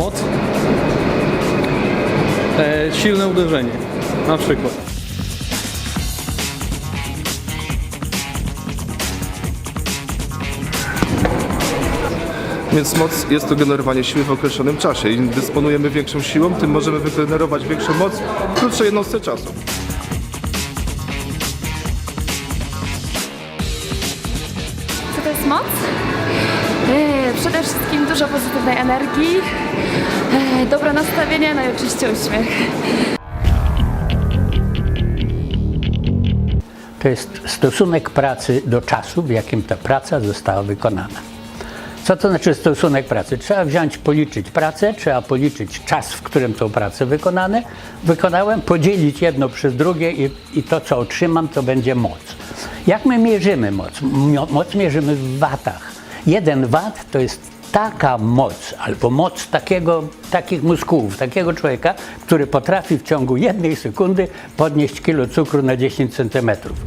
moc. E, silne uderzenie, na przykład. Więc moc jest to generowanie siły w określonym czasie. Im dysponujemy większą siłą, tym możemy wygenerować większą moc w krótszej jednostce czasu. Co to jest moc? Przede wszystkim dużo pozytywnej energii, dobre nastawienie, no i oczywiście uśmiech. To jest stosunek pracy do czasu, w jakim ta praca została wykonana. Co to znaczy stosunek pracy? Trzeba wziąć, policzyć pracę, trzeba policzyć czas, w którym tą pracę wykonane, wykonałem, podzielić jedno przez drugie i, i to, co otrzymam, to będzie moc. Jak my mierzymy moc? Moc mierzymy w watach. Jeden wat to jest taka moc, albo moc takiego, takich muskułów, takiego człowieka, który potrafi w ciągu jednej sekundy podnieść kilo cukru na 10 centymetrów.